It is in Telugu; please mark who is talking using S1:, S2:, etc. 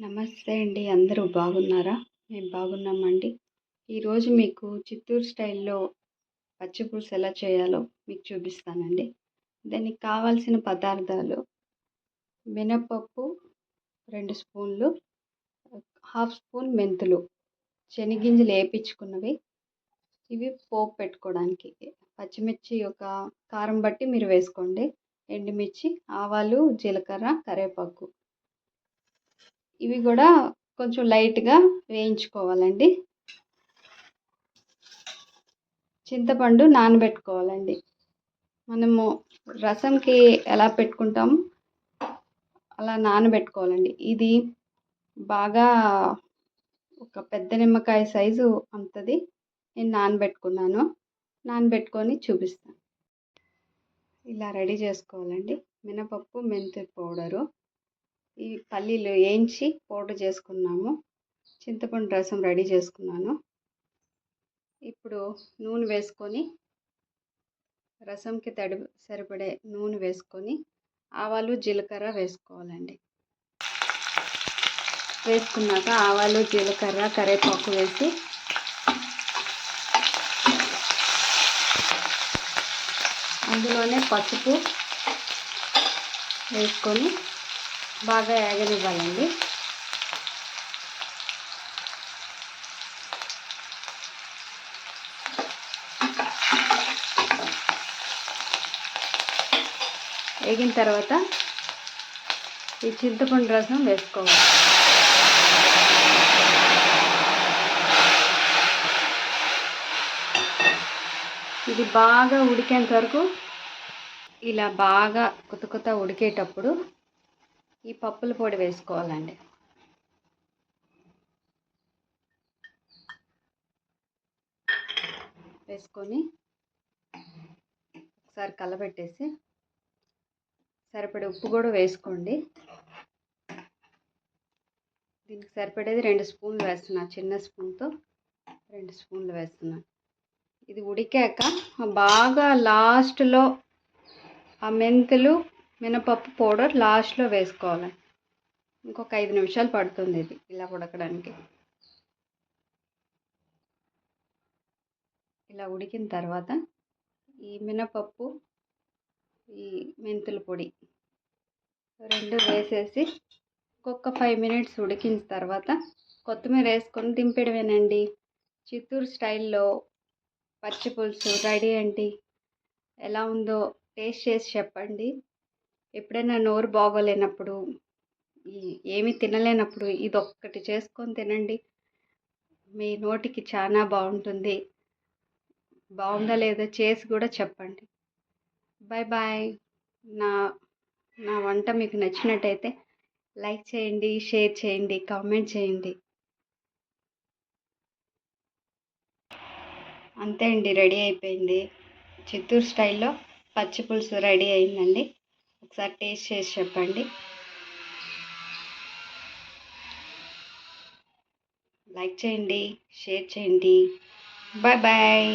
S1: నమస్తే అండి. అందరూ బాగున్నారా? మేము బాగున్నామండి. ఈరోజు మీకు చిత్తూరు స్టైల్లో పచ్చిపులుసు ఎలా చేయాలో మీకు చూపిస్తానండి. దానికి కావాల్సిన పదార్థాలు మినపప్పు రెండు స్పూన్లు హాఫ్ స్పూన్ మెంతులు శనగింజలు వేయించుకున్నవి. ఇవి పోపు పెట్టుకోవడానికి. పచ్చిమిర్చి ఒక కారం బట్టి మీరు వేసుకోండి. ఎండుమిర్చి ఆవాలు జీలకర్ర కరివేపాకు. ఇవి కూడా కొంచెం లైట్గా వేయించుకోవాలండి. చింతపండు నానబెట్టుకోవాలండి. మనము రసంకి ఎలా పెట్టుకుంటాము అలా నానబెట్టుకోవాలండి. ఇది బాగా ఒక పెద్ద నిమ్మకాయ సైజు అంతది. నేను నానబెట్టుకున్నాను. నానబెట్టుకొని చూపిస్తాను. ఇలా రెడీ చేసుకోవాలండి. మినపప్పు మెంతి పౌడరు. ఈ పల్లీలు వేయించి పౌడర్ చేసుకున్నాము. చింతపండు రసం రెడీ చేసుకున్నాను. ఇప్పుడు నూనె వేసుకొని రసంకి తడి సరిపడే నూనె వేసుకొని ఆవాలు జీలకర్ర వేసుకోవాలండి. వేసుకున్నాక ఆవాలు జీలకర్ర కరివేపాకు వేసి అందులోనే పసుపు వేసుకొని బాగా ఏగనివ్వాలండి. వేగిన తర్వాత ఈ చింతపండు రసం వేసుకోవాలి. ఇది బాగా ఉడికేంత వరకు ఇలా బాగా కొత్త కొత్త ఉడికేటప్పుడు ఈ పప్పుల పొడి వేసుకోవాలండి. వేసుకొని ఒకసారి కలబెట్టేసి సరిపడే ఉప్పు కూడా వేసుకోండి. దీనికి సరిపడేది రెండు స్పూన్లు వేస్తున్నా చిన్న స్పూన్తో రెండు స్పూన్లు వేస్తున్నా. ఇది ఉడికాక బాగా లాస్ట్లో ఆ మెంతులు మినపప్పు పౌడర్ లాస్ట్లో వేసుకోవాలి. ఇంకొక ఐదు నిమిషాలు పడుతుంది ఇది ఇలా ఉడకడానికి. ఇలా ఉడికిన తర్వాత ఈ మినపప్పు ఈ మెంతుల పొడి రెండు వేసేసి ఇంకొక ఫైవ్ మినిట్స్ ఉడికిన తర్వాత కొత్తిమీర వేసుకొని దింపడమేనండి చిత్తూరు స్టైల్లో పచ్చి పులుసు రెడీ అండి. ఎలా ఉందో టేస్ట్ చేసి చెప్పండి. ఎప్పుడైనా నోరు బాగోలేనప్పుడు ఏమి తినలేనప్పుడు ఇది ఒక్కటి చేసుకొని తినండి. మీ నోటికి చాలా బాగుంటుంది. బాగుందా లేదా చేసి కూడా చెప్పండి. Bye bye. నా నా వంట మీకు నచ్చినట్టయితే లైక్ చేయండి షేర్ చేయండి కామెంట్ చేయండి. అంతే అండి రెడీ అయిపోయింది. చిత్తూరు స్టైల్లో పచ్చి పులుసు రెడీ అయిందండి. ఒకసారి టేస్ట్ చేసి చెప్పండి. లైక్ చేయండి షేర్ చేయండి. Bye bye.